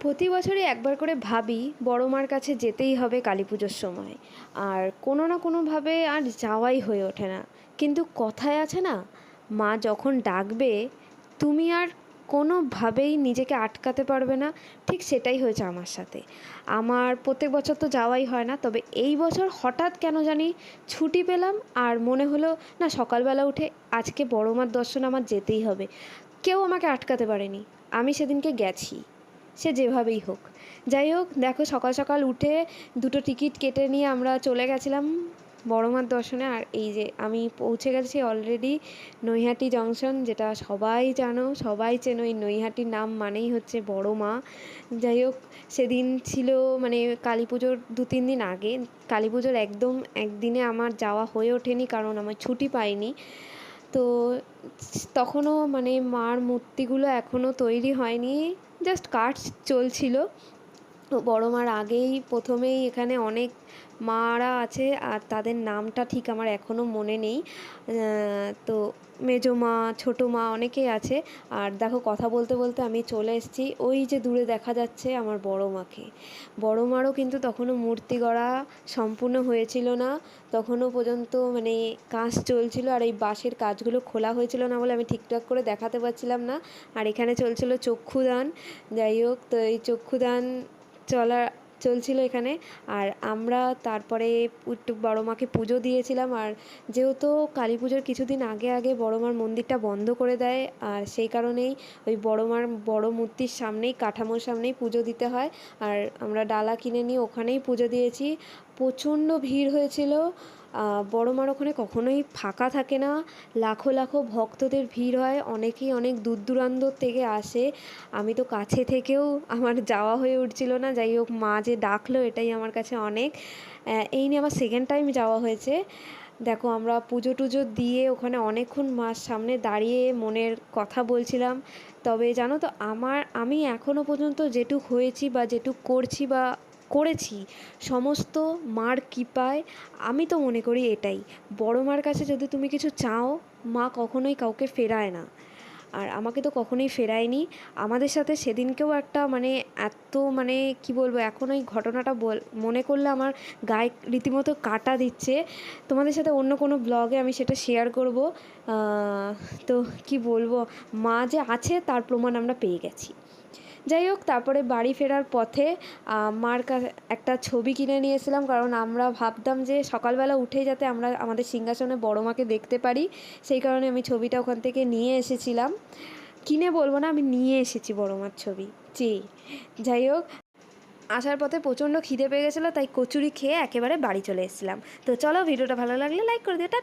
প্রতি বছরই একবার করে ভাবি বড় মার কাছে যেতেই হবে কালী পুজোর সময়। আর কোনো না কোনোভাবে আর যাওয়াই হয়ে ওঠে না। কিন্তু কথায় আছে না, মা যখন ডাকবে, তুমি আর কোনোভাবেই নিজেকে আটকাতে পারবে না, ঠিক সেটাই হয়েছে আমার সাথে। আমার প্রত্যেক বছর তো যাওয়াই হয় না, তবে এই বছর হঠাৎ কেন জানি ছুটি পেলাম আর মনে হলো, না সকালবেলা উঠে আজকে বড় মার দর্শন আমার যেতেই হবে। কেউ আমাকে আটকাতে পারেনি, আমি সেদিনকে গেছি, সে যেভাবেই হোক। যাই হোক, দেখো সকাল সকাল উঠে দুটো টিকিট কেটে নিয়ে আমরা চলে গেছিলাম বড়মার দর্শনে আর এই যে আমি পৌঁছে গেছি অলরেডি নৈহাটি জংশন যেটা সবাই জানো, সবাই চেনো এই নৈহাটির নাম মানেই হচ্ছে বড় মা। যাই হোক, সেদিন ছিল মানে কালী পুজোর দু, তিন দিন আগে। কালী পুজোর একদম একদিনে আমার যাওয়া হয়ে ওঠেনি, কারণ আমার ছুটি পাইনি। তো তখনও মানে মার মূর্তিগুলো এখনও তৈরি হয়নি জাস্ট কাজ চলছিল। বড় মার আগেই প্রথমেই এখানে অনেক মারা আছে আর তাদের নামটা ঠিক আমার এখনও মনে নেই। তো মেজো মা, ছোটো মা অনেকেই আছে। আর দেখো কথা বলতে বলতে আমি চলে এসেছি ওই যে দূরে দেখা যাচ্ছে আমার বড় মাকে। বড় মারও কিন্তু তখনও মূর্তি গড়া সম্পূর্ণ হয়েছিল না। তখনও পর্যন্ত মানে কাজ চলছিল আর এই বাঁশের কাজগুলো খোলা হয়েছিল না বলে আমি ঠিকঠাক করে দেখাতে পারছিলাম না। আর এখানে চলছিল চক্ষুদান। যাই হোক, তো এই চক্ষুদান চলা চলছিল এখানে। আর আমরা তারপরে একটু বড় মাকে পুজো দিয়েছিলাম। আর যেহেতু কালী পুজোর কিছুদিন আগে আগে বড় মার মন্দিরটা বন্ধ করে দেয়, আর সেই কারণেই ওই বড় মার বড় মূর্তির সামনেই, কাঠামোর সামনেই পুজো দিতে হয়। আর আমরা ডালা কিনে নিয়ে ওখানেই পুজো দিয়েছি। প্রচণ্ড ভিড় হয়েছিল। বড় মার ওখানে কখনোই ফাঁকা থাকে না। লাখো লাখো ভক্তদের ভিড় হয়, অনেকেই অনেক দূর দূরান্ত থেকে আসে। আমি তো কাছে থেকেও আমার যাওয়া হয়ে উঠছিল না, যাই হোক মা যে ডাকলো এটাই আমার কাছে অনেক। এই নিয়ে আমার সেকেন্ড টাইম যাওয়া হয়েছে। দেখো আমরা পুজো টুজো দিয়ে ওখানে অনেকক্ষণ মার সামনে দাঁড়িয়ে মনের কথা বলছিলাম। তবে জানো তো আমার, আমি এখনও পর্যন্ত যেটুক হয়েছি বা যেটুক করছি বা করেছি। সমস্ত মার কৃপায় আমি তো মনে করি এটাই। বড়ো মার কাছে যদি তুমি কিছু চাও, মা কখনোই কাউকে ফেরায় না। আর আমাকে তো কখনোই ফেরায়নি। আমাদের সাথে সেদিনকেও একটা মানে এত মানে কি বলব, এখন ওই ঘটনাটা বল, মনে করলে আমার গায়ে রীতিমতো কাটা দিচ্ছে। তোমাদের সাথে অন্য কোনো ব্লগে আমি সেটা শেয়ার করব। তো কি বলব, মা যে আছে তার প্রমাণ আমরা পেয়ে গেছি। যাই হোক, তারপরে বাড়ি ফেরার পথে মার কাছে একটা ছবি কিনে নিয়েছিলাম কারণ আমরা ভাবতাম যে সকালবেলা উঠে যাতে আমরা আমাদের সিংহাসনে বড় মাকে দেখতে পারি। সেই কারণে আমি ছবিটা ওখান থেকে নিয়ে এসেছিলাম। কিনে বলব না, আমি নিয়ে এসেছি বড় মার ছবি। জি, যাই হোক, আসার পথে প্রচণ্ড খিদে পেয়ে গেছিল, তাই কচুরি খেয়ে একেবারে বাড়ি চলে এসেছিলাম। তো চলো, ভিডিওটা ভালো লাগলে লাইক করে দিও